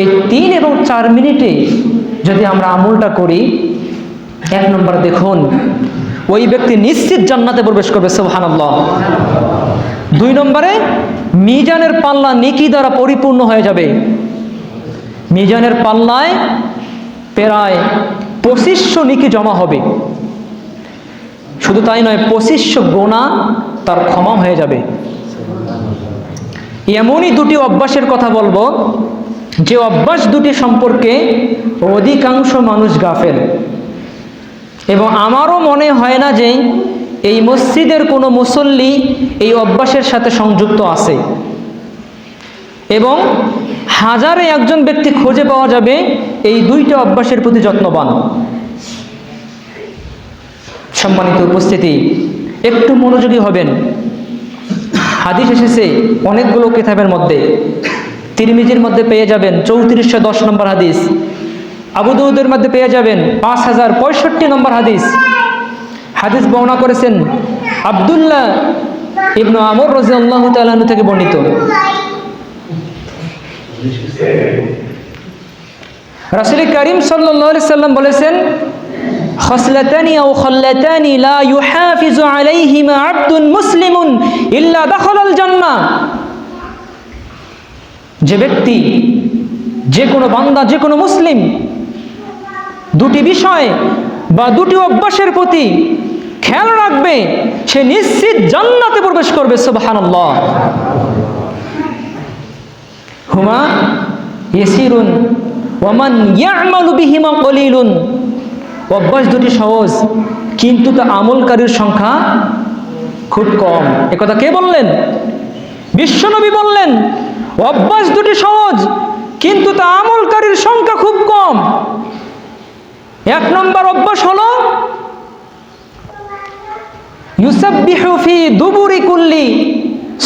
এই তিন এবং চার মিনিটে যদি আমরা আমলটা করি, এক নম্বর দেখুন, ওই ব্যক্তি নিশ্চিত জান্নাতে প্রবেশ করবে, সুবহানাল্লাহ। দুই নম্বরে, মিজানের পাল্লা নেকি দ্বারা পরিপূর্ণ হয়ে যাবে। মিজানের পাল্লায় প্রায় পঁচিশশো নিকি জমা হবে। শুধু তাই নয়, পঁচিশশো গোনা তার ক্ষমা হয়ে যাবে। এমনই দুটি অভ্যাসের কথা বলব যে অভ্যাস দুটি সম্পর্কে অধিকাংশ মানুষ গাফেল। এবং আমারও মনে হয় না যে এই মসজিদের কোনো মুসল্লি এই অভ্যাসের সাথে সংযুক্ত আছে। এবং হাজারে একজন ব্যক্তি খুঁজে পাওয়া যাবে এই দুইটা অভ্যাসের প্রতি যত্নবান। সম্মানিত উপস্থিতি, একটু মনোযোগী হবেন। হাদিস এসেছে অনেকগুলো কিতাবের মধ্যে। তিরমিজির মধ্যে পেয়ে যাবেন চৌত্রিশশো দশ নম্বর হাদিস আবু দৌদের মধ্যে পেয়ে যাবেন পাঁচ হাজার পঁয়ষট্টি নম্বর হাদিস হাদিস বর্ণনা করেছেন আবদুল্লাহ ইবনু আমর রাজি আল্লাহ তালু থেকে বর্ণিত রাসুল করিম সাল্লাহ সাল্লাম বলেছেন خصلتان أو خلتان لا يحافظ عليهما عبد مسلم إلا دخل الجنة যে ব্যক্তি, যে কোনো বান্দা, যে কোনো মুসলিম, দুটি বিষয় বা দুটি অভ্যাসের প্রতি খেয়াল রাখবে, সে নিশ্চিত জান্নাতে প্রবেশ করবে, সুবহানাল্লাহ। হুমা ইয়েসিরুন ওয়ামান ইয়ামালু বিহিমা কলিলুন। অভ্যাস দুটি সহজ, কিন্তু তা আমলকারীর সংখ্যা খুব কম। একথা কে বললেন? বিশ্বনবী বললেন অভ্যাস দুটি সহজ, কিন্তু তা আমলকারীর সংখ্যা খুব কম। এক নম্বর অভ্যাস হলো, ইউসাববিহু ফি দুবুরি কুল্লি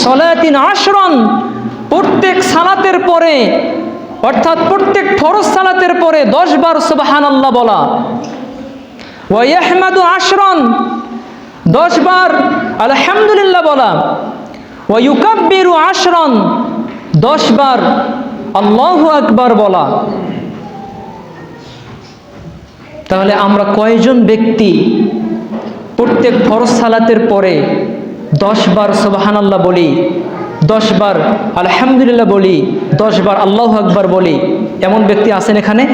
সলাতিন আশরন, প্রত্যেক সালাতের পরে, অর্থাৎ প্রত্যেক ফরজ সালাতের পরে দশ বার সুবহানাল্লাহ বলা। ওয়াহমাদু আশরন, দশ বার আলহামদুলিল্লাহ বলা। ওয়ুকাব্বিরু আশরন দশ বার আল্লাহ আকবার বলা। তাহলে আমরা কয়জন ব্যক্তি প্রত্যেক ফরজ সালাতের পরে দশ বার সুবাহানাল্লাহ বলি দশ বার আলহামদুলিল্লাহ বলি দশ বার আল্লাহ আকবার বলি এমন ব্যক্তি আছেন এখানে?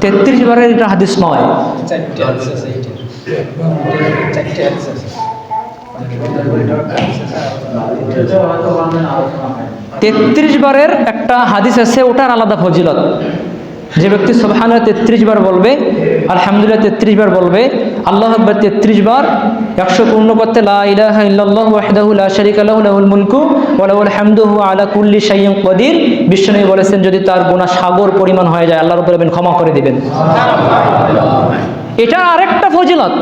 তেত্রিশ বারের এটা হাদিস নয়। তেত্রিশ বারের একটা হাদিস আছে ওটার আলাদা ফজিলত। যে ব্যক্তি সোহানা তেত্রিশ বার বলবে আলহামদুলিল্লাহ তেত্রিশ বার বলবে আল্লাহ আকবর তেত্রিশ বার একশো পূর্ণ করতে কদির বিশ্বনবী বলেছেন যদি তার গুনাহ সাগর পরিমাণ হয়ে যায় আল্লাহ রাব্বুল ক্ষমা করে দিবেন। এটা আরেকটা ফজিলত।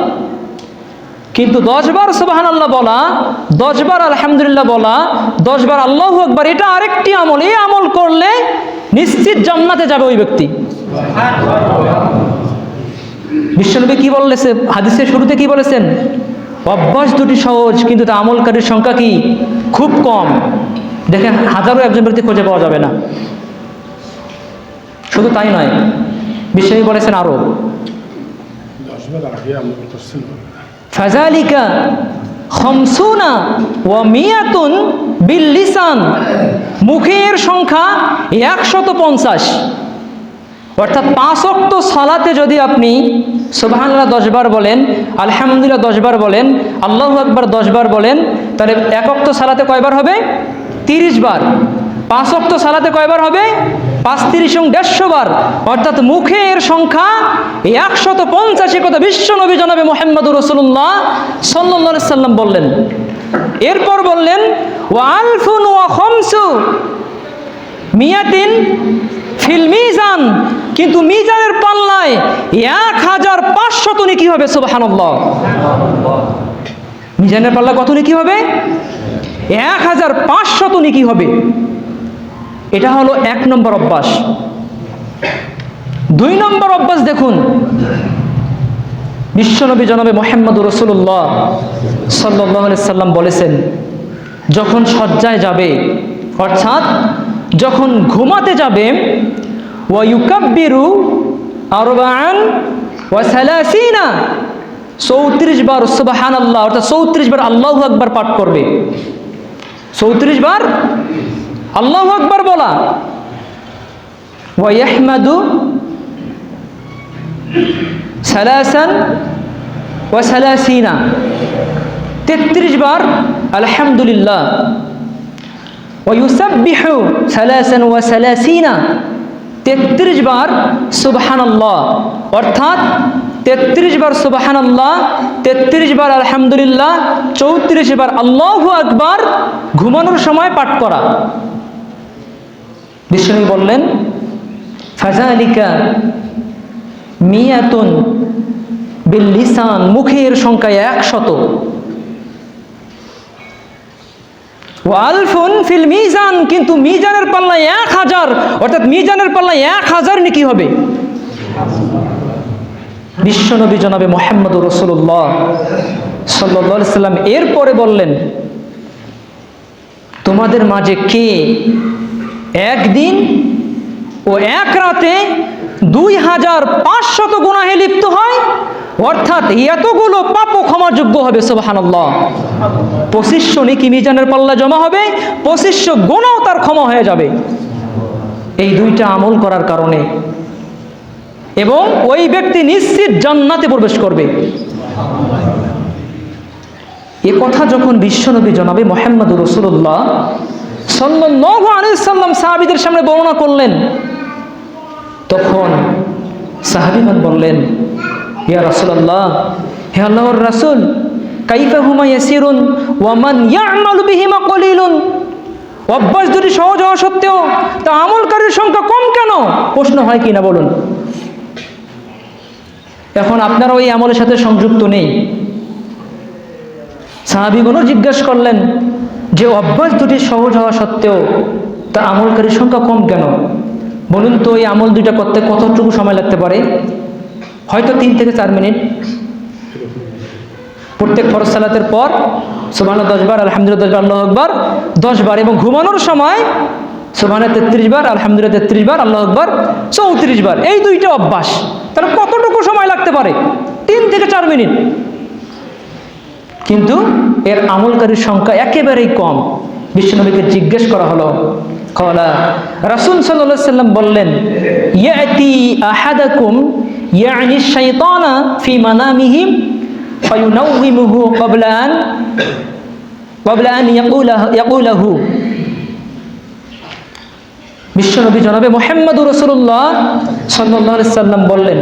কিন্তু দশবার সুবাহান আল্লাহ বলা, দশবার আলহামদুলিল্লাহ বলা, দশবার আল্লাহ আকবার, এটা আরেকটি আমল। এই আমল করলে নিশ্চিত জান্নাতে যাবে ওই ব্যক্তি। বিশ্বনবী কি বলেছে? হাদিসের শুরুতে কি বলেছেন? অভ্যাস দুটি সহজ, কিন্তু তা আমলকারীর সংখ্যা কি? খুব কম। দেখেন, হাজারো একজন ব্যক্তি খুঁজে পাওয়া যাবে না। শুধু তাই নয়, বিশ্বনবী বলেছেন আরও। ফাজালিকা খমসুনা ও মিয়াতুন বিল লিসান মুখের সংখ্যা একশত পঞ্চাশ। অর্থাৎ পাঁচ অক্ত সালাতে যদি আপনি সুবহানাল্লাহ দশবার বলেন, আলহামদুলিল্লাহ দশবার বলেন, আল্লাহ আকবার দশবার বলেন, তাহলে এক অক্ত সালাতে কয়বার হবে? তিরিশ বার। পাঁচ অক্ত সালাতে কয়বার হবে? পাঁচ তিরিশ দেড়শো বার, অর্থাৎ মুখের সংখ্যা একশত পঞ্চাশে কথা বিশ্ব নবী জনাবে মোহাম্মদ রসুল্লাহ সাল্লা সাল্লাম বললেন। এরপর বললেন ও আলফুন ও খমসু মিয়াতিন ফিল মিজান। কিন্তু মিজানের পাল্লায় এক হাজার পাঁচশত কি হবে সুবাহান্লাহ মিজানের পাল্লা কত কি হবে? এক হাজার পাঁচশত কি হবে। এটা হলো এক নম্বর অভ্যাস। দুই নম্বর অভ্যাস দেখুন। বিশ্বনবী জনাবে মোহাম্মদ রসুল্লাহ সাল্লাহ সাল্লাম বলেছেন, যখন শয্যায় যাবে, অর্থাৎ যখন ঘুমাতে যাবে ওয়াইকাব্বিরু আরবান ওয়াসালাসিনা চৌত্রিশ বার সুবাহান আল্লাহ অর্থাৎ চৌত্রিশ বার আল্লাহ আকবার পাঠ করবে। চৌত্রিশ বার আল্লাহ আকবার বলা। ওয়াইহমাদু সালাসান ওয়াসালাসিনা তেত্রিশ বার আলহামদুলিল্লাহ। সালাসান ওয়া সালাসিনা। তেত্রিশ বার সুবহানাল্লাহ। অর্থাৎ তেত্রিশ বার সুবহানাল্লাহ, তেত্রিশ বার আলহামদুলিল্লাহ, চৌত্রিশ বার আল্লাহু আকবার ঘুমানোর সময় পাঠ করা। বিষ্ণু বললেন, ফাজালিকা মিয়াতুন বিল লিসান মুখের সংখ্যা একশত। ওয়ালফুন ফিল মিজান, কিন্তু মিজানের পাল্লায় এক হাজার, অর্থাৎ মিজানের পাল্লায় এক হাজার নাকি হবে? বিশ্বনবী জনাবে মোহাম্মদ রসুল্লাহ সাল্লা সাল্লাম এরপরে বললেন, তোমাদের মাঝে কে একদিন ও এক রাতে দুই হাজার পাঁচশত গুণাহে লিপ্ত হয়। অর্থাৎ এতগুলো পাপ ক্ষমাযোগ্য হবে সোবাহান্লাহ পঁচিশশো নিকি মিজানের পাল্লা জমা হবে, পঁচিশশো গুণাও তার ক্ষমা হয়ে যাবে। এই দুইটা আমল করার কারণে। এবং ওই ব্যক্তি নিশ্চিত জান্নাতে প্রবেশ করবে। এ কথা যখন বিশ্বনবী জনাবে মোহাম্মদ রসুল্লাহ সাল্লাহ আলিয়াল্লাম সাহাবিদের সামনে বর্ণনা করলেন। তখন সাহাবিমান বললেন, ইয়া রাসূলুল্লাহ, হে আল্লাহর রাসূল, কাইফা হুমা ইয়াসিরুন ওয়া মান ইয়ামালু বিহিমা কলিলুন? অভ্যাস যদি সহজ হওয়া সত্ত্বেও তা আমলকারীর সংখ্যা কম কেন? প্রশ্ন হয় কিনা বলুন? এখন আপনারা ওই আমলের সাথে সংযুক্ত নেই। সাহাবিগণও জিজ্ঞাসা করলেন যে অভ্যাস দুটি সহজ হওয়া সত্ত্বেও তা আমলকারীর সংখ্যা কম কেন? বলুন তো, এই আমল দুইটা করতে কতটুকু সময় লাগতে পারে? হয়তো তিন থেকে চার মিনিট। প্রত্যেক ফরজ সালাতের পর সুবাহ দশবার আলহামদুলিল্লাহ দশবার আল্লাহ আকবার দশবার এবং ঘুমানোর সময় সুবাহ তেত্রিশ বার, আলহামদুলিল্লাহ, তেত্রিশ বার, আল্লাহ আকবার, চৌত্রিশ বার, এই দুইটা অভ্যাস। তাহলে কতটুকু সময় লাগতে পারে? তিন থেকে চার মিনিট। কিন্তু এর আমলকারীর সংখ্যা একেবারেই কম। বিশ্বনবীকে জিজ্ঞেস করা হলো, কলা, রাসুল সাল্লাহ সাল্লাম বললেন, ইয়াতি আহাদাকুম ইয়ানি শাইতানা ফি মানামিহি ফায়ুনাউহিমুহু ক্বাবলা আন ক্বাবলা আন ইয়াকুলাহু ইয়াকুলাহু। বিশ্বনবী জনাবে মোহাম্মদুর রসুল্লাহ সাল্লাহ সাল্লাম বললেন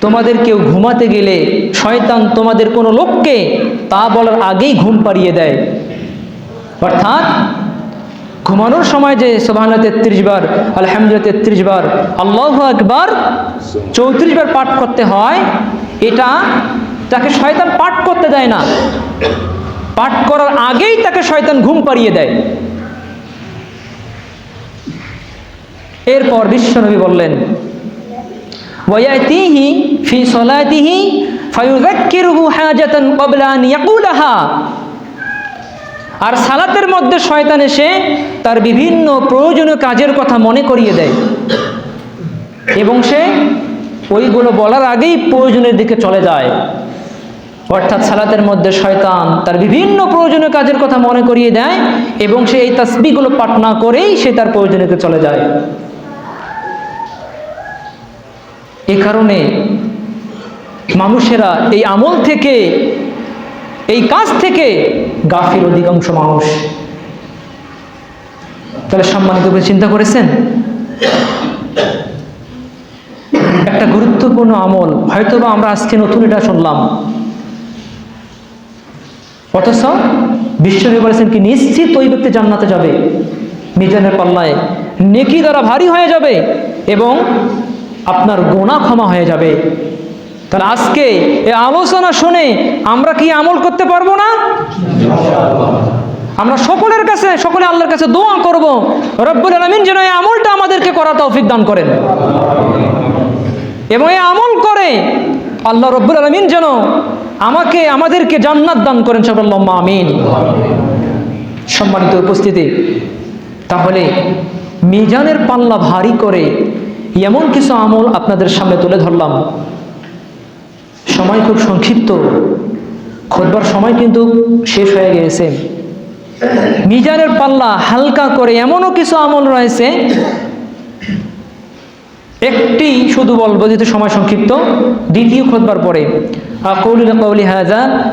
তোমাদের কেউ ঘুমাতে গেলে শয়তান তোমাদের কোনো লোককে তা বলার আগেই ঘুম পাড়িয়ে দেয়। অর্থাৎ ঘুমানোর সময় যে সোভান তেত্রিশ বার, আলহামদুলিল্লাহ তেত্রিশ বার, আল্লাহ একবার চৌত্রিশ বার পাঠ করতে হয়, এটা তাকে শয়তান পাঠ করতে দেয় না। পাঠ করার আগেই তাকে শয়তান ঘুম পাড়িয়ে দেয়। এরপর বিশ্বনবী বললেন ওয়াইতিহি ফি সলাতিহি ফায়ুযাক্কিরুহু হাজাতান ক্বাবলা আন ইয়াকুলাহা আর সালাতের মধ্যে শয়তান এসে তার বিভিন্ন প্রয়োজনীয় কাজের কথা মনে করিয়ে দেয়। এবং সে ওইগুলো বলার আগেই প্রয়োজনের দিকে চলে যায়। অর্থাৎ সালাতের মধ্যে শয়তান তার বিভিন্ন প্রয়োজনীয় কাজের কথা মনে করিয়ে দেয় এবং সে এই তাসবিগুলো পাঠ না করেই সে তার প্রয়োজনীয়তে চলে যায়। এ কারণে মানুষেরা এই আমল থেকে, এই কাজ থেকে গাফির অধিকাংশ মানুষ। তাহলে সম্মানিত করে চিন্তা করেছেন? একটা গুরুত্বপূর্ণ আমল, হয়তোবা আমরা আজকে নতুন এটা শুনলাম। অথচ বিশ্বনবী বলেছেন কি, নিশ্চিত ওই ব্যক্তি জান্নাতে যাবে, মিজানের পাল্লায়, নেকি দ্বারা ভারী হয়ে যাবে এবং আপনার গোনা ক্ষমা হয়ে যাবে। তাহলে আজকে এই আলোচনা শুনে আমরা কি আমল করতে পারব না? আমরা সকলের কাছে সকলে আল্লাহর কাছে দোয়া করব। রব্বুল আলমিন যেন এই আমলটা আমাদেরকে করা তৌফিক দান করেন। এবং এই আমল করে আল্লাহ রব্বুল আলমিন যেন আমাকে আমাদেরকে জান্নাত দান করেন সবাল্লাহ আমিন সম্মানিত উপস্থিতি তাহলে মিজানের পাল্লা ভারী করে এমন কিছু আমল আপনাদের সামনে তুলে ধরলাম। সময় খুব সংক্ষিপ্ত। খোদবার সময় কিন্তু শেষ হয়ে গিয়েছে। মিজানের পাল্লা হালকা করে এমনও কিছু আমল রয়েছে। একটি শুধু বলব, যেহেতু সময় সংক্ষিপ্ত, দ্বিতীয় খোদবার পরে। আকুল কৌলি হাজা